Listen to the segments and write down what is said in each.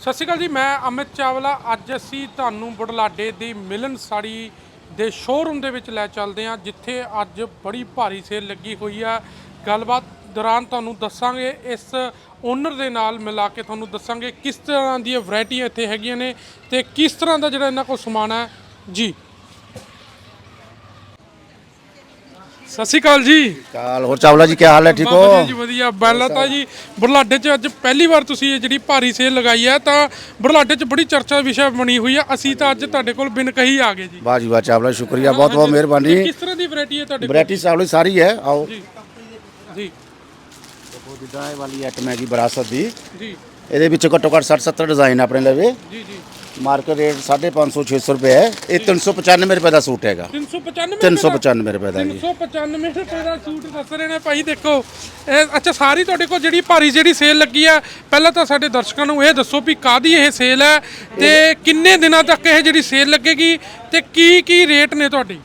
ਸਤਿ ਸ਼੍ਰੀ ਅਕਾਲ ਜੀ, ਮੈਂ ਅਮਿਤ ਚਾਵਲਾ। ਅੱਜ ਅਸੀਂ ਤੁਹਾਨੂੰ ਬੁਢਲਾਡੇ ਦੀ ਮਿਲਨ ਸਾੜੀ ਦੇ ਸ਼ੋਰੂਮ ਦੇ ਵਿੱਚ ਲੈ ਚੱਲਦੇ ਹਾਂ, ਜਿੱਥੇ ਅੱਜ ਬੜੀ ਭਾਰੀ ਸੇਲ ਲੱਗੀ ਹੋਈ ਆ। ਗੱਲਬਾਤ ਦੌਰਾਨ ਤੁਹਾਨੂੰ ਦੱਸਾਂਗੇ, ਇਸ ਓਨਰ ਦੇ ਨਾਲ ਮਿਲਾ ਕੇ ਤੁਹਾਨੂੰ ਦੱਸਾਂਗੇ ਕਿਸ ਤਰ੍ਹਾਂ ਦੀਆਂ ਵੈਰਾਈਟੀਆਂ ਇੱਥੇ ਹੈਗੀਆਂ ਨੇ ਤੇ ਕਿਸ ਤਰ੍ਹਾਂ ਦਾ ਜਿਹੜਾ ਇਹਨਾਂ ਕੋਲ ਸਮਾਨ ਹੈ। ਜੀ ਸਤਿ ਸ਼੍ਰੀ ਅਕਾਲ ਜੀ। ਕਾਲ ਹੋਰ ਚਾਵਲਾ ਜੀ ਕੀ ਹਾਲ ਹੈ ਠੀਕ ਵਧੀਆ ਹੋ? ਜੀ ਵਧੀਆ ਪਹਿਲਾਂ ਤਾਂ ਜੀ ਬੁਢਲਾਡੇ 'ਚ ਅੱਜ ਪਹਿਲੀ ਵਾਰ ਤੁਸੀਂ ਇਹ ਜਿਹੜੀ ਭਾਰੀ ਸੇਲ ਲਗਾਈ ਹੈ ਤਾਂ ਬੁਢਲਾਡੇ 'ਚ ਬੜੀ ਚਰਚਾ ਵਿਸ਼ਾ ਬਣੀ ਹੋਈ ਹੈ। ਅਸੀਂ ਤਾਂ ਅੱਜ ਤੁਹਾਡੇ ਕੋਲ ਬਿਨ ਕਹੀ ਆ ਗਏ ਜੀ। ਵਾਹ ਜੀ ਵਾਹ ਚਾਵਲਾ ਸ਼ੁਕਰੀਆ ਬਹੁਤ ਬਹੁਤ ਮਿਹਰਬਾਨੀ। ਕਿਸ ਤਰ੍ਹਾਂ ਦੀ ਵੈਰਾਈਟੀ ਹੈ ਤੁਹਾਡੇ ਕੋਲ? ਵੈਰਾਈਟੀ ਚਾਵਲਾ ਸਾਰੀ ਹੈ ਆਓ। ਜੀ। ਜੀ। ਦੇਖੋ ਜਿੱਦਾਂ ਇਹ ਵਾਲੀ ਆਈਟਮ ਹੈਗੀ ਵਿਰਾਸਤ ਦੀ ਜੀ। ਇਹਦੇ ਵਿੱਚ ਘੱਟੋ ਘੱਟ 60 70 ਡਿਜ਼ਾਈਨ ਆਪਣੇ ਲਵੇ। ਜੀ ਜੀ। ਮਾਰਕੀਟ ਰੇਟ 550 600 ਰੁਪਏ ਹੈ। ਇਹ 395 ਰੁਪਏ ਦਾ ਸੂਟ ਹੈਗਾ। 395 395 ਰੁਪਏ ਦਾ? ਜੀ। 395 ਰੁਪਏ ਦਾ ਸੂਟ ਦੱਸ ਰਹੇ ਨੇ ਭਾਈ ਦੇਖੋ। ਇਹ ਅੱਛਾ ਸਾਰੀ ਤੁਹਾਡੇ ਕੋਲ ਜਿਹੜੀ ਭਾਰੀ ਜਿਹੜੀ ਸੇਲ ਲੱਗੀ ਆ ਪਹਿਲਾਂ ਤਾਂ ਸਾਡੇ ਦਰਸ਼ਕਾਂ ਨੂੰ ਇਹ ਦੱਸੋ ਵੀ ਕਾਦੀ ਇਹ ਸੇਲ ਹੈ ਤੇ ਕਿੰਨੇ ਦਿਨਾਂ ਤੱਕ ਇਹ ਜਿਹੜੀ ਸੇਲ ਲੱਗੇਗੀ ਤੇ ਕੀ ਕੀ ਰੇਟ ਨੇ ਤੁਹਾਡੇ?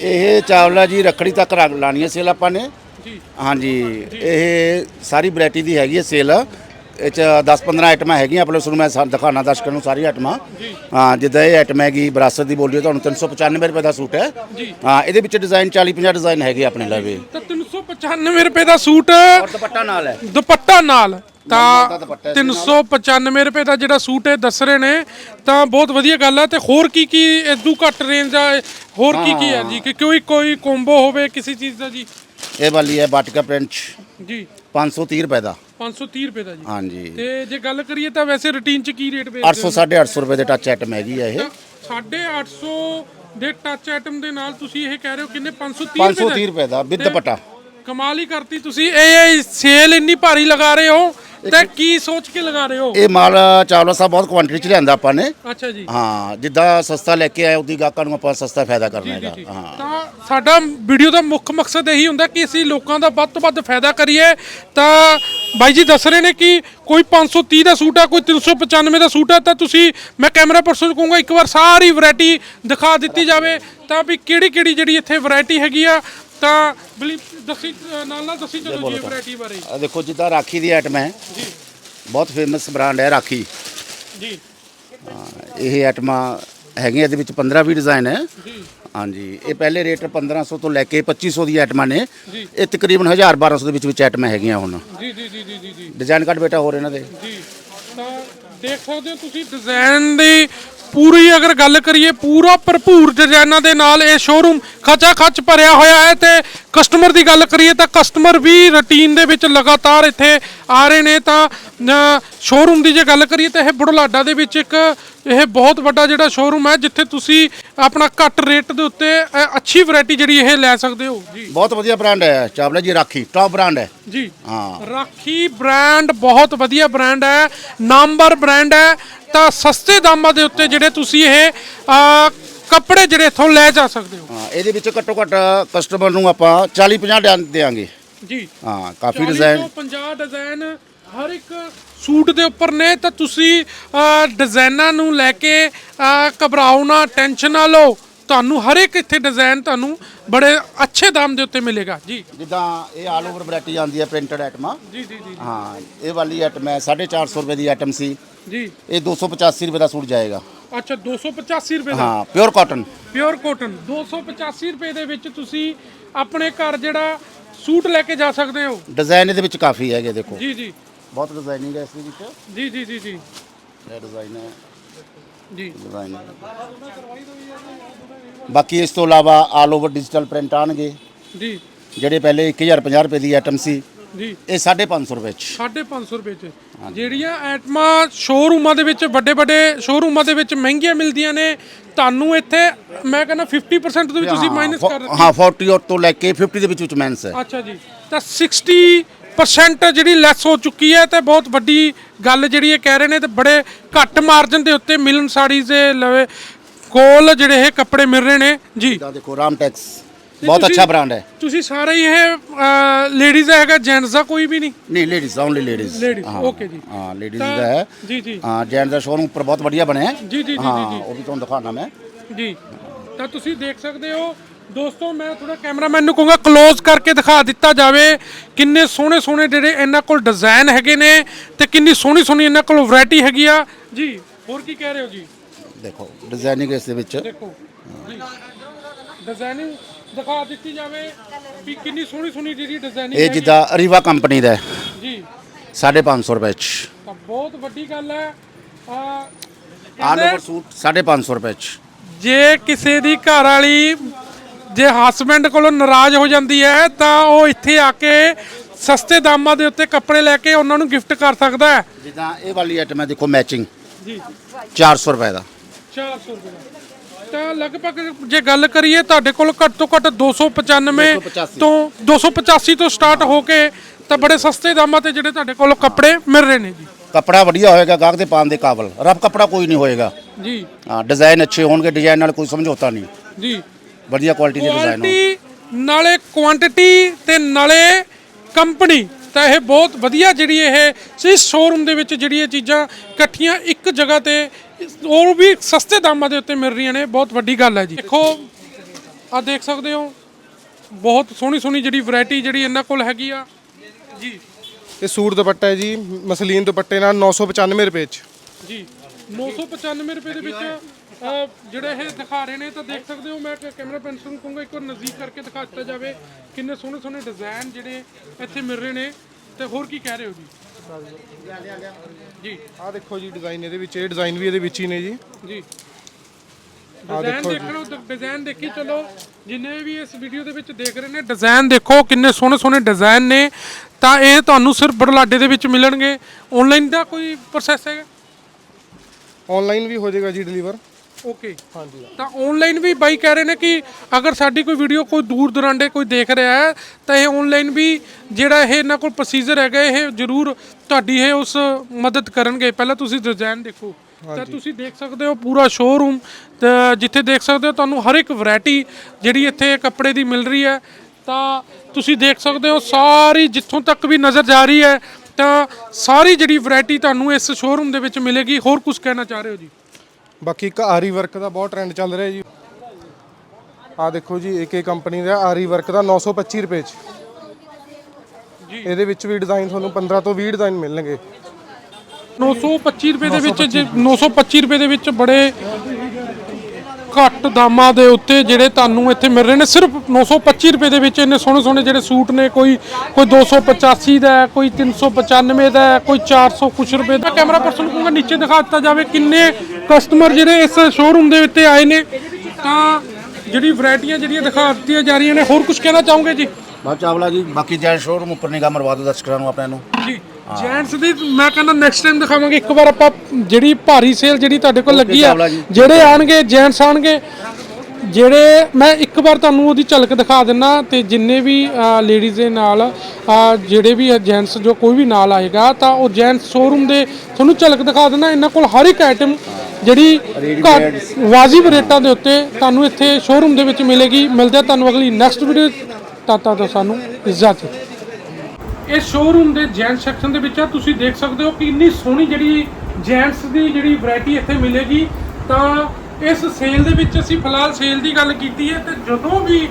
ਇਹ ਚਾਵਲਾ ਜੀ ਰੱਖੜੀ ਤੱਕ ਲਾਣੀ ਹੈ ਸੇਲ ਆਪਾਂ ਨੇ। ਜੀ। ਹਾਂਜੀ ਇਹ ਸਾਰੀ ਵੈਰਾਈਟੀ ਦੀ ਹੈਗੀ ਹੈ ਸੇਲ। ਇਹ ਚ 10 15 ਆਈਟਮਾਂ ਹੈਗੀਆਂ ਆਪਣੇ ਨੂੰ ਮੈਂ ਸਾ- ਦਿਖਾਉਣਾ ਦਰਸ਼ਕਾਂ ਨੂੰ ਸਾਰੀ ਆਈਟਮਾਂ ਹਾਂ ਜਿੱਦਾਂ ਇਹ ਆਈਟਮ ਹੈਗੀ ਵਿਰਾਸਤ ਦੀ ਬੋਲੀਏ ਤੁਹਾਨੂੰ 395 ਰੁਪਏ ਦਾ ਸੂਟ ਹੈ। ਜੀ। ਹਾਂ ਇਹਦੇ ਵਿੱਚ ਡਿਜ਼ਾਈਨ 40 50 ਡਿਜ਼ਾਈਨ ਹੈਗੇ ਆਪਣੇ ਲਵੇ ਤਾਂ 395 ਰੁਪਏ ਦਾ ਸੂਟ ਔਰ ਦੁਪੱਟਾ ਨਾਲ ਹੈ। ਦੁਪੱਟਾ ਨਾਲ। ਦਾ ਤਾਂ ਦੁਪੱਟਾ 395 ਰੁਪਏ ਦਾ ਜਿਹੜਾ ਸੂਟ ਇਹ ਦੱਸ ਰਹੇ ਨੇ ਤਾਂ ਬਹੁਤ ਵਧੀਆ ਗੱਲ ਹੈ ਤੇ ਹੋਰ ਕੀ ਕੀ ਇਦੋਂ ਘੱਟ ਰੇਂਜ ਆ? ਹੋਰ ਕੀ ਕੀ ਹੈ ਜੀ? ਕਿ ਕੋਈ ਕੋਈ ਕੋਂਬੋ ਹੋਵੇ ਕਿਸੇ ਚੀਜ਼ ਦਾ ਜੀ? ਇਹ ਵਾਲੀ ਹੈ ਬਾਟਿਕਾ ਪ੍ਰਿੰਟ ਜੀ। 530 ਰੁਪਏ ਦਾ। 530 ਰੁਪਏ ਦਾ ਜੀ। ਹਾਂਜੀ। ਤੇ ਜੇ ਗੱਲ ਕਰੀਏ ਤਾਂ ਵੈਸੇ ਰੂਟੀਨ ਚ ਕੀ ਰੇਟ ਵੇਚਦੇ 800 850 ਰੁਪਏ ਦੇ ਟੱਚ ਆਈਟਮ ਹੈਗੀ ਹੈ ਇਹ। 850 ਦੇ ਟੱਚ ਆਈਟਮ ਦੇ ਨਾਲ ਤੁਸੀਂ ਇਹ ਕਹਿ ਰਹੇ ਹੋ ਕਿੰਨੇ? 530 ਰੁਪਏ 530 ਰੁਪਏ ਦਾ ਵਿਦ ਦੁਪੱਟਾ। ਕਮਾਲ ਹੀ ਕਰਤੀ ਤੁਸੀਂ। ਇਹ ਸੇਲ ਇੰਨੀ ਭਾਰੀ ਲਗਾ ਰਹੇ ਹੋ ਤੇ ਕੀ ਸੋਚ ਕੇ ਲਗਾ ਰਹੇ ਹੋ? ਇਹ ਮਾਲ ਚਾਵਲਾ ਸਾਹਿਬ ਬਹੁਤ ਕੁਆਂਟੀਟੀ ਚ ਲਿਆਂਦਾ ਆਪਾਂ ਨੇ। ਅੱਛਾ ਜੀ। ਹਾਂ ਜਿੱਦਾਂ ਸਸਤਾ ਲੈ ਕੇ ਆਏ ਉਹਦੀ ਗਾਹਕਾਂ ਨੂੰ ਆਪਾਂ ਸਸਤਾ ਫਾਇਦਾ ਕਰਨਾ ਹੈਗਾ। ਹਾਂ। ਤਾਂ ਸਾਡਾ ਵੀਡੀਓ ਦਾ ਮੁੱਖ ਮਕਸਦ ਇਹੀ ਹੁੰਦਾ ਕਿ ਅਸੀਂ ਲੋਕਾਂ ਦਾ ਵੱਧ ਤੋਂ ਵੱਧ ਫਾਇਦਾ ਕਰੀਏ ਤਾਂ ਬਾਈ ਜੀ ਦੱਸ ਰਹੇ ਨੇ ਕਿ ਕੋਈ 530 ਦਾ ਸੂਟ ਆ ਕੋਈ 395 ਦਾ ਸੂਟ ਆ ਤਾਂ ਤੁਸੀਂ ਮੈਂ ਕੈਮਰਾ ਪਰਸਨ ਨੂੰ ਕਹੂੰਗਾ ਇੱਕ ਵਾਰ ਸਾਰੀ ਵੈਰਾਈਟੀ ਦਿਖਾ ਦਿੱਤੀ ਜਾਵੇ। ਤਾਂ ਵੀ ਕਿਹੜੀ ਕਿਹੜੀ ਜਿਹੜੀ ਇੱਥੇ ਵੈਰਾਈਟੀ ਹੈਗੀ ਆ ਤਾਂ ਬਲੀ ਦੱਸੀ ਨਾਲ ਨਾਲ ਦੱਸੀ ਚਲੋ ਜੀ ਵੈਰਾਈਟੀ ਬਾਰੇ। ਆ ਦੇਖੋ ਜਿੱਦਾਂ ਰਾਖੀ ਦੀ ਆਈਟਮ ਹੈ। ਜੀ। ਬਹੁਤ ਫੇਮਸ ਬ੍ਰਾਂਡ ਹੈ ਰਾਖੀ। ਜੀ। ਇਹ ਆਈਟਮਾਂ ਹੈਗੀਆਂ ਇਹਦੇ ਵਿੱਚ 15 20 ਡਿਜ਼ਾਈਨ ਹੈ। ਜੀ। ਹਾਂਜੀ ਇਹ ਪਹਿਲੇ ਰੇਟ 1500 ਤੋਂ ਲੈ ਕੇ 2500 ਦੀ ਆਈਟਮਾਂ ਨੇ। ਇਹ ਤਕਰੀਬਨ 1000 1200 ਦੇ ਵਿੱਚ ਵਿੱਚ ਆਈਟਮਾਂ ਹੈਗੀਆਂ ਹੁਣ। ਜੀ ਜੀ। ਡਿਜ਼ਾਈਨ ਕੱਟ ਬੇਟਾ ਹੋਰ ਇਹਨਾਂ ਦੇ। ਜੀ। ਤਾਂ ਦੇਖ ਸਕਦੇ ਹੋ ਤੁਸੀਂ ਡਿਜ਼ਾਈਨ ਦੀ ਪੂਰੀ ਅਗਰ ਗੱਲ ਕਰੀਏ, ਪੂਰਾ ਭਰਪੂਰ ਡਿਜ਼ਾਈਨਾਂ ਦੇ ਨਾਲ ਇਹ ਸ਼ੋਰੂਮ ਖਚਾ ਖਚ ਭਰਿਆ ਹੋਇਆ ਹੈ ਤੇ ਕਸਟਮਰ ਦੀ ਗੱਲ ਕਰੀਏ ਤਾਂ ਕਸਟਮਰ ਵੀ ਰੁਟੀਨ ਦੇ ਵਿੱਚ ਲਗਾਤਾਰ ਇੱਥੇ ਆ ਰਹੇ ਨੇ ਤਾਂ ਸ਼ੋਰੂਮ ਦੀ ਜੇ ਗੱਲ ਕਰੀਏ ਤਾਂ ਇਹ ਬੁਢਲਾਡਾ ਦੇ ਵਿੱਚ ਇੱਕ ਇਹ ਬਹੁਤ ਵੱਡਾ ਜਿਹੜਾ ਸ਼ੋਰੂਮ ਹੈ ਜਿੱਥੇ ਤੁਸੀਂ ਆਪਣਾ ਘੱਟ ਰੇਟ ਦੇ ਉੱਤੇ ਅੱਛੀ ਵੈਰਾਈਟੀ ਜਿਹੜੀ ਇਹ ਲੈ ਸਕਦੇ ਹੋ। ਜੀ। ਬਹੁਤ ਵਧੀਆ ਬ੍ਰਾਂਡ ਹੈ ਚਾਵਲਾ ਜੀ ਰਾਖੀ ਟੌਪ ਬ੍ਰਾਂਡ ਹੈ। ਜੀ। ਹਾਂ। ਰਾਖੀ ਬ੍ਰਾਂਡ ਬਹੁਤ ਵਧੀਆ ਬ੍ਰਾਂਡ ਹੈ ਨਾਮਵਰ ਬ੍ਰਾਂਡ ਹੈ ਤਾਂ ਸਸਤੇ ਦਾਮਾਂ ਦੇ ਉੱਤੇ ਜਿਹੜੇ ਤੁਸੀਂ ਇਹ ਕੱਪੜੇ ਜਿਹੜੇ ਇਥੋਂ ਲੈ ਜਾ ਸਕਦੇ ਹੋ। ਹਾਂ ਇਹਦੇ ਵਿੱਚ ਘੱਟੋ ਘੱਟ ਕਸਟਮਰ ਨੂੰ ਆਪਾਂ 40 50 ਦੇਾਂਗੇ। ਜੀ। ਹਾਂ ਕਾਫੀ 40 ਡਿਜ਼ਾਈਨ ਤੋਂ 50 ਡਿਜ਼ਾਈਨ ਹਰ ਇੱਕ ਸੂਟ ਦੇ ਉੱਪਰ ਨੇ ਤਾਂ ਤੁਸੀਂ ਡਿਜ਼ਾਈਨਾਂ ਨੂੰ ਲੈ ਕੇ ਘਬਰਾਓ ਨਾ ਟੈਨਸ਼ਨ ਨਾ ਲਓ। ਤੁਹਾਨੂੰ ਹਰ ਇੱਕ ਇੱਥੇ ਡਿਜ਼ਾਈਨ ਤੁਹਾਨੂੰ ਬੜੇ ਅੱਛੇ ਦਾਮ ਦੇ ਉੱਤੇ ਮਿਲੇਗਾ। ਜੀ। ਜਿੱਦਾਂ ਇਹ ਆਲ ਓਵਰ ਵੈਰਾਈਟੀ ਆਉਂਦੀ ਹੈ ਪ੍ਰਿੰਟਡ ਆਈਟਮਾਂ ਜੀ ਜੀ ਜੀ ਹਾਂ ਇਹ ਵਾਲੀ ਆਈਟਮ ਹੈ 450 ਰੁਪਏ ਦੀ ਆਈਟਮ ਸੀ। ਜੀ। ਇਹ 285 ਰੁਪਏ ਦਾ ਸੂਟ ਜਾਏਗਾ। ਅੱਛਾ 285 ਰੁਪਏ ਦਾ? ਹਾਂ ਪਿਓਰ ਕਾਟਨ ਪਿਓਰ ਕੋਟਨ 285 ਰੁਪਏ ਦੇ ਵਿੱਚ ਤੁਸੀਂ ਆਪਣੇ ਘਰ ਜਿਹੜਾ ਸੂਟ ਲੈ ਕੇ ਜਾ ਸਕਦੇ ਹੋ? ਡਿਜ਼ਾਈਨ ਇਹਦੇ ਵਿੱਚ ਕਾਫੀ ਹੈਗੇ ਦੇਖੋ। ਜੀ ਜੀ। ਬਹੁਤ ਡਿਜ਼ਾਈਨਿੰਗ ਹੈ ਇਸ ਦੇ ਵਿੱਚ। ਜੀ ਜੀ ਜੀ ਜੀ। ਇਹ ਡਿਜ਼ਾਈਨ ਹੈ। ਜੀ। ਡਿਜ਼ਾਈਨ ਬਾਕੀ ਇਸ ਤੋਂ ਇਲਾਵਾ ਆਲ ਓਵਰ ਡਿਜੀਟਲ ਪ੍ਰਿੰਟ ਆਣਗੇ। ਜੀ। ਜਿਹੜੇ ਪਹਿਲੇ 1050 ਰੁਪਏ ਦੀ ਆਈਟਮ ਸੀ ਜੀ। ਇਹ 550 ਰੁਪਏ ਚ। 550 ਰੁਪਏ ਚ। ਜਿਹੜੀਆਂ ਐਟਮਾਂ ਸ਼ੋਰੂਮਾਂ ਦੇ ਵਿੱਚ ਵੱਡੇ ਵੱਡੇ ਸ਼ੋਰੂਮਾਂ ਦੇ ਵਿੱਚ ਮਹਿੰਗੀਆਂ ਮਿਲਦੀਆਂ ਨੇ ਤੁਹਾਨੂੰ ਇੱਥੇ ਮੈਂ ਕਹਿੰਦਾ 50% ਦੇ ਵਿੱਚ ਤੁਸੀਂ ਮਾਈਨਸ ਕਰ ਦਿੱਤੀ। ਹਾਂ 40 ਤੋਂ ਲੈ ਕੇ 50 ਦੇ ਵਿੱਚ ਵਿੱਚ ਮੈਂਸ ਹੈ। ਅੱਛਾ ਜੀ। ਤਾਂ 60% ਜਿਹੜੀ ਲੈਸ ਹੋ ਚੁੱਕੀ ਹੈ ਤੇ ਬਹੁਤ ਵੱਡੀ ਗੱਲ ਜਿਹੜੀ ਇਹ ਕਹਿ ਰਹੇ ਨੇ ਤੇ ਬੜੇ ਘੱਟ ਮਾਰਜਨ ਦੇ ਉੱਤੇ ਮਿਲਨ ਸਾੜੀ ਦੇ ਲਵੇ ਕੋਲ ਜਿਹੜੇ ਇਹ ਕੱਪੜੇ ਮਿਲ ਰਹੇ ਨੇ। ਜੀ। ਦੇਖੋ ਰਾਮ ਟੈਕਸ ਬਹੁਤ ਤੁਸੀਂ- ਅੱਛਾ ਬ੍ਰਾਂਡ ਹੈ। ਤੁਸੀਂ ਸਾਰੇ ਹੀ ਇਹ ਲੇਡੀਜ਼ ਦਾ ਹੈਗਾ ਜੈਂਟਸ ਦਾ ਕੋਈ ਵੀ ਨਹੀਂ? ਨਹੀਂ ladies only ladies Ladies, okay ਜੀ। ਹਾਂ ਲੇਡੀਜ਼ ਤਾਂ- ਦਾ ਹੈ। ਜੀ ਜੀ। ਹਾਂ ਜੈਂਟ ਦਾ ਸ਼ੋਰੂਮ ਉੱਪਰ ਬਹੁਤ ਵਧੀਆ ਬਣਿਆ ਹੈ। ਜੀ ਜੀ ਜੀ ਹਾਂ ਜੀ ਉਹ ਵੀ ਤੁਹਾਨੂੰ ਦਿਖਾਣਾ ਮੈਂ। ਜੀ। ਤਾਂ ਤੁਸੀਂ ਦੇਖ ਸਕਦੇ ਹੋ ਦੋਸਤੋ ਮੈਂ ਥੋੜਾ ਕੈਮਰਾਮੈਨ ਨੂੰ ਕਹੂੰਗਾ ক্লোਜ਼ ਕਰਕੇ ਦਿਖਾ ਦਿੱਤਾ ਜਾਵੇ ਕਿੰਨੇ ਸੋਹਣੇ ਸੋਹਣੇ ਜਿਹੜੇ ਇਹਨਾਂ ਕੋਲ ਡਿਜ਼ਾਈਨ ਹੈਗੇ ਨੇ ਤੇ ਕਿੰਨੀ ਸੋਹਣੀ ਸੋਹਣੀ ਇਹਨਾਂ ਕੋਲ ਵੈਰਾਈਟੀ ਹੈਗੀ ਆ। ਜੀ ਹੋਰ ਕੀ ਕਹਿ ਰਹੇ ਹੋ ਜੀ? ਦੇਖੋ ਡਿਜ਼ਾਈਨਿੰਗ ਇਸ ਦੇ ਵਿੱਚ। ਦੇਖੋ। ਜੀ। ਡਿਜ਼ਾਈਨਿੰਗ ਦਿਖਾ ਦਿੱਤੀ ਜਾਵੇ ਵੀ ਕਿੰਨੀ ਸੋਹਣੀ ਸੋਹਣੀ ਜਿਹੜੀ ਡਿਜ਼ਾਈਨਿੰਗ ਇਹ ਜਿੱਦਾਂ ਅਰੀਵਾ ਕੰਪਨੀ ਦਾ ਹੈ। ਜੀ। 550 ਰੁਪਏ ਚ। ਤਾਂ ਬਹੁਤ ਵੱਡੀ ਗੱਲ ਹੈ। ਆ ਆਲ ਓਵਰ ਸੂਟ 550 ਰੁਪਏ ਚ। ਜੇ ਕਿਸੇ ਦੀ ਘਰ ਵਾਲੀ ਜੇ ਹਸਬੰਡ ਕੋਲੋਂ ਨਾਰਾਜ਼ ਹੋ ਜਾਂਦੀ ਹੈ ਤਾਂ ਉਹ ਇੱਥੇ ਆ ਕੇ ਸਸਤੇ ਦਾਮਾਂ ਦੇ ਉੱਤੇ ਕੱਪੜੇ ਲੈ ਕੇ ਉਹਨਾਂ ਨੂੰ ਗਿਫਟ ਕਰ ਸਕਦਾ ਹੈ। ਜਿੱਦਾਂ ਇਹ ਵਾਲੀ ਆਈਟਮ ਹੈ ਦੇਖੋ ਮੈਚਿੰਗ ਜੀ। 400 ਰੁਪਏ ਦਾ। 400 ਰੁਪਏ ਦਾ। ਤਾਂ ਲਗਭਗ ਜੇ ਗੱਲ ਕਰੀਏ ਤੁਹਾਡੇ ਕੋਲ ਘੱਟ ਤੋਂ ਘੱਟ 295 285 ਤੋਂ 285 ਤੋਂ ਸਟਾਰਟ ਹੋ ਕੇ ਤਾਂ ਬੜੇ ਸਸਤੇ ਦਾਮਾਂ ਤੇ ਜਿਹੜੇ ਤੁਹਾਡੇ ਕੋਲ ਕੱਪੜੇ ਮਿਲ ਰਹੇ ਨੇ ਜੀ। ਕੱਪੜਾ ਵਧੀਆ ਹੋਏਗਾ ਗਾਹਕ ਦੇ ਪਾਉਣ ਦੇ ਕਾਬਲ। ਰਫ ਕੱਪੜਾ ਕੋਈ ਨਹੀਂ ਹੋਏਗਾ। ਜੀ। ਹਾਂ ਡਿਜ਼ਾਈਨ ਅੱਛੇ ਹੋਣਗੇ ਡਿਜ਼ਾਈਨ ਨਾਲ ਕੋਈ ਸਮਝੌਤਾ ਨਹੀਂ। ਜੀ। ਵਧੀਆ ਕੁਆਲਿਟੀ ਦੇ ਡਿਜ਼ਾਈਨ ਹੋਣ ਨਾਲੇ ਕੁਆਂਟੀਟੀ ਤੇ ਨਾਲੇ ਕੰਪਨੀ ਤਾਂ ਇਹ ਬਹੁਤ ਵਧੀਆ ਜਿਹੜੀ ਇਹ ਇਸ ਸ਼ੋਰੂਮ ਦੇ ਵਿੱਚ ਜਿਹੜੀ ਇਹ ਚੀਜ਼ਾਂ ਇਕੱਠੀਆਂ ਇੱਕ ਜਗ੍ਹਾ ਤੇ ਉਹ ਵੀ ਸਸਤੇ ਦਾਮਾਂ ਦੇ ਉੱਤੇ ਮਿਲ ਰਹੀਆਂ ਨੇ ਬਹੁਤ ਵੱਡੀ ਗੱਲ ਹੈ ਜੀ। ਦੇਖੋ ਆ ਦੇਖ ਸਕਦੇ ਹੋ ਬਹੁਤ ਸੋਹਣੀ ਸੋਹਣੀ ਜਿਹੜੀ ਵੈਰਾਈਟੀ ਜਿਹੜੀ ਇਹਨਾਂ ਕੋਲ ਹੈਗੀ ਆ। ਜੀ। ਇਹ ਸੂਟ ਦੁਪੱਟਾ ਹੈ ਜੀ ਮਸਲੀਨ ਦੁਪੱਟੇ ਨਾਲ 995 ਰੁਪਏ ਚ। ਜੀ। 995 ਰੁਪਏ ਦੇ ਵਿੱਚ ਅਹ, ਜਿਹੜੇ ਇਹ ਦਿਖਾ ਰਹੇ ਨੇ ਤਾਂ ਦੇਖ ਸਕਦੇ ਹੋ ਮੈਂ ਕੈਮਰਾ ਪੈਨਸਲ ਨੂੰ ਕਹੂੰਗਾ ਇੱਕ ਵਾਰ ਨਜ਼ਦੀਕ ਕਰਕੇ ਦਿਖਾ ਦਿੱਤਾ ਜਾਵੇ ਕਿੰਨੇ ਸੋਹਣੇ ਸੋਹਣੇ ਡਿਜ਼ਾਈਨ ਜਿਹੜੇ ਇੱਥੇ ਮਿਲ ਰਹੇ ਨੇ। ਤੇ ਹੋਰ ਕੀ ਕਹਿ ਰਹੇ ਹੋ ਜੀ? ਜੀ। ਆਹ ਦੇਖੋ ਜੀ ਡਿਜ਼ਾਈਨ ਇਹਦੇ ਵਿੱਚ ਇਹ ਡਿਜ਼ਾਈਨ ਵੀ ਇਹਦੇ ਵਿੱਚ ਹੀ ਨੇ ਜੀ। ਜੀ। ਡਿਜ਼ਾਈਨ ਦੇਖੋ ਦੇਖਣੋ ਡਿਜ਼ਾਈਨ ਦੇਖੀ ਚਲੋ ਜਿੰਨੇ ਵੀ ਇਸ ਵੀਡੀਓ ਦੇ ਵਿੱਚ ਦੇਖ ਰਹੇ ਨੇ ਡਿਜ਼ਾਈਨ ਦੇਖੋ ਕਿੰਨੇ ਸੋਹਣੇ ਸੋਹਣੇ ਡਿਜ਼ਾਈਨ ਨੇ। ਤਾਂ ਇਹ ਤੁਹਾਨੂੰ ਸਿਰਫ ਬਰਲਾਡੇ ਦੇ ਵਿੱਚ ਮਿਲਣਗੇ। ਆਨਲਾਈਨ ਦਾ ਕੋਈ ਪ੍ਰੋਸੈਸ ਹੈਗਾ? ਆਨਲਾਈਨ ਵੀ ਹੋ ਜਾਏਗਾ ਜੀ ਡਿਲੀਵਰ ਓਕੇ। ਹਾਂਜੀ। ਤਾਂ ਆਨਲਾਈਨ ਵੀ ਬਾਈ ਕਹਿ ਰਹੇ ਨੇ ਕਿ ਅਗਰ ਸਾਡੀ ਕੋਈ ਵੀਡੀਓ ਕੋਈ ਦੂਰ ਦਰਾਂਡੇ ਕੋਈ ਦੇਖ ਰਿਹਾ ਹੈ ਤਾਂ ਇਹ ਆਨਲਾਈਨ ਵੀ ਜਿਹੜਾ ਇਹ ਇਹਨਾਂ ਕੋਲ ਪ੍ਰੋਸੀਜਰ ਹੈਗਾ ਇਹ ਜ਼ਰੂਰ ਤੁਹਾਡੀ ਇਹ ਉਸ ਮਦਦ ਕਰਨਗੇ। ਪਹਿਲਾਂ ਤੁਸੀਂ ਡਿਜ਼ਾਈਨ ਦੇਖੋ। ਤਾਂ ਤੁਸੀਂ ਦੇਖ ਸਕਦੇ ਹੋ ਪੂਰਾ ਸ਼ੋਰੂਮ ਜਿੱਥੇ ਦੇਖ ਸਕਦੇ ਹੋ ਤੁਹਾਨੂੰ ਹਰ ਇੱਕ ਵੈਰਾਈਟੀ ਜਿਹੜੀ ਇੱਥੇ ਕੱਪੜੇ ਦੀ ਮਿਲ ਰਹੀ ਹੈ। ਤਾਂ ਤੁਸੀਂ ਦੇਖ ਸਕਦੇ ਹੋ ਸਾਰੀ ਜਿੱਥੋਂ ਤੱਕ ਵੀ ਨਜ਼ਰ ਜਾ ਰਹੀ ਹੈ ਤਾਂ ਸਾਰੀ ਜਿਹੜੀ ਵੈਰਾਈਟੀ ਤੁਹਾਨੂੰ ਇਸ ਸ਼ੋਰੂਮ ਦੇ ਵਿੱਚ ਮਿਲੇਗੀ। ਹੋਰ ਕੁਝ ਕਹਿਣਾ ਚਾਹ ਰਹੇ ਹੋ ਜੀ? ਬਾਕੀ ਇੱਕ ਆਰੀ ਵਰਕ ਦਾ ਬਹੁਤ ਟ੍ਰੈਂਡ ਚੱਲ ਰਿਹਾ ਜੀ। ਆਹ ਦੇਖੋ ਜੀ AK ਕੰਪਨੀ ਦਾ ਆਰੀ ਵਰਕ ਦਾ 925 ਰੁਪਏ ਚ। ਜੀ। ਇਹਦੇ ਵਿੱਚ ਵੀ ਡਿਜ਼ਾਈਨ ਤੁਹਾਨੂੰ 15 ਤੋਂ 20 ਡਿਜ਼ਾਈਨ ਮਿਲਣਗੇ। 925 ਰੁਪਏ ਦੇ ਵਿੱਚ ਜੇ 925 ਰੁਪਏ ਦੇ ਵਿੱਚ ਬੜੇ ਘੱਟ ਦਾਮਾਂ ਦੇ ਉੱਤੇ ਜਿਹੜੇ ਤੁਹਾਨੂੰ ਇੱਥੇ ਮਿਲ ਰਹੇ ਨੇ ਸਿਰਫ 925 ਰੁਪਏ ਦੇ ਵਿੱਚ ਇੰਨੇ ਸੋਹਣੇ ਸੋਹਣੇ ਜਿਹੜੇ ਸੂਟ ਨੇ ਕੋਈ ਕੋਈ 285 ਦਾ ਹੈ, ਕੋਈ 395 ਦਾ ਹੈ, ਕੋਈ 400 ਕੁਛ ਰੁਪਏ ਦਾ। ਕੈਮਰਾ ਪਰਸਨ ਨੂੰ ਕਹੂੰਗਾ ਨੀਚੇ ਦਿਖਾ ਦਿੱਤਾ ਜਾਵੇ ਕਿੰਨੇ ਕਸਟਮਰ ਜਿਹੜੇ ਇਸ ਸ਼ੋਰੂਮ ਦੇ ਉੱਤੇ ਆਏ ਨੇ। ਤਾਂ ਜਿਹੜੀ ਵੈਰਾਈਟੀਆਂ ਜਿਹੜੀਆਂ ਦਿਖਾ ਦਿੱਤੀਆਂ ਜਾ ਰਹੀਆਂ ਨੇ ਹੋਰ ਕੁਝ ਕਹਿਣਾ ਚਾਹੋਗੇ ਜੀ? ਬਸ ਚਾਵਲਾ ਜੀ ਬਾਕੀ ਜੈ ਸ਼ੋਰੂਮ ਉੱਪਰ ਨਿਗਾਹ ਮਰਵਾ ਦਿਓ ਦਰਸ਼ਕਾਂ ਨੂੰ ਆਪਣੇ ਨੂੰ। ਜੀ। ਜੈਂਟਸ ਦੀ ਮੈਂ ਕਹਿੰਦਾ ਨੈਕਸਟ ਟਾਈਮ ਦਿਖਾਵਾਂਗੇ ਇੱਕ ਵਾਰ ਆਪਾਂ ਜਿਹੜੀ ਭਾਰੀ ਸੇਲ ਜਿਹੜੀ ਤੁਹਾਡੇ ਕੋਲ ਲੱਗੀ ਆ। ਜਿਹੜੇ ਆਣਗੇ ਜੈਂਟਸ ਆਣਗੇ ਜਿਹੜੇ ਮੈਂ ਇੱਕ ਵਾਰ ਤੁਹਾਨੂੰ ਉਹਦੀ ਝਲਕ ਦਿਖਾ ਦਿੰਨਾ ਤੇ ਜਿੰਨੇ ਵੀ ਲੇਡੀਜ਼ ਦੇ ਨਾਲ ਜਿਹੜੇ ਵੀ ਜੈਂਟਸ ਜੋ ਕੋਈ ਵੀ ਨਾਲ ਆਏਗਾ ਤਾਂ ਉਹ ਜੈਂਟਸ ਸ਼ੋਰੂਮ ਦੇ ਤੁਹਾਨੂੰ ਝਲਕ ਦਿਖਾ ਦਿੰਨਾ। ਇਹਨਾਂ ਕੋਲ ਹਰ ਇੱਕ ਆਈਟਮ ਜਿਹੜੀ ਵਾਜਿਬ ਰੇਟਾਂ ਦੇ ਉੱਤੇ ਤੁਹਾਨੂੰ ਇੱਥੇ ਸ਼ੋਰੂਮ ਦੇ ਵਿੱਚ ਮਿਲੇਗੀ। ਮਿਲਦੇ ਆ ਤੁਹਾਨੂੰ ਅਗਲੀ ਨੈਕਸਟ ਵੀਡੀਓ ਤਾਤਾ ਤੋਂ ਸਾਨੂੰ ਇਜਾਜ਼ਤ ਇਸ ਸ਼ੋਰੂਮ ਦੇ ਜੈਂਟਸ ਸੈਕਸ਼ਨ ਦੇ ਵਿੱਚ ਆ, ਤੁਸੀਂ ਦੇਖ ਸਕਦੇ ਹੋ ਕਿ ਇੰਨੀ ਸੋਹਣੀ ਜਿਹੜੀ ਜੈਂਟਸ ਦੀ ਜਿਹੜੀ ਵੈਰਾਈਟੀ ਇੱਥੇ ਮਿਲੇਗੀ। ਤਾਂ ਇਸ ਸੇਲ ਦੇ ਵਿੱਚ ਅਸੀਂ ਫਿਲਹਾਲ ਸੇਲ ਦੀ ਗੱਲ ਕੀਤੀ ਹੈ ਤੇ ਜਦੋਂ ਵੀ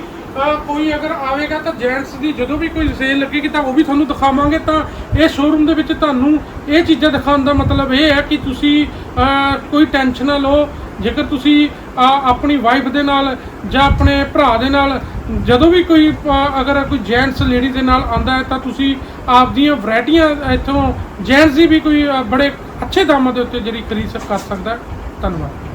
ਕੋਈ ਅਗਰ ਆਵੇਗਾ ਤਾਂ ਜੈਂਟਸ ਦੀ ਜਦੋਂ ਵੀ ਕੋਈ ਸੇਲ ਲੱਗੇਗੀ ਤਾਂ ਉਹ ਵੀ ਤੁਹਾਨੂੰ ਦਿਖਾਵਾਂਗੇ। ਤਾਂ ਇਹ ਸ਼ੋਰੂਮ ਦੇ ਵਿੱਚ ਤੁਹਾਨੂੰ ਇਹ ਚੀਜ਼ਾਂ ਦਿਖਾਉਣ ਦਾ ਮਤਲਬ ਇਹ ਹੈ ਕਿ ਤੁਸੀਂ ਕੋਈ ਟੈਨਸ਼ਨ ਨਾ ਲਓ। ਜੇਕਰ ਤੁਸੀਂ ਅਹ, ਆਪਣੀ ਵਾਈਫ ਦੇ ਨਾਲ ਜਾਂ ਆਪਣੇ ਭਰਾ ਦੇ ਨਾਲ ਜਦੋਂ ਵੀ ਕੋਈ ਅਗਰ ਕੋਈ ਜੈਂਟਸ ਲੇਡੀ ਦੇ ਨਾਲ ਆਂਦਾ ਹੈ ਤਾਂ ਤੁਸੀਂ ਆਪਦੀਆਂ ਵੈਰਾਈਟੀਆਂ ਇੱਥੋਂ ਜੈਂਟਸ ਦੀ ਵੀ ਕੋਈ ਬੜੇ ਅੱਛੇ ਦਾਮਾਂ ਦੇ ਉੱਤੇ ਜਿਹੜੀ ਖਰੀਦ ਸਕ- ਕਰ ਸਕਦਾ ਧੰਨਵਾਦ।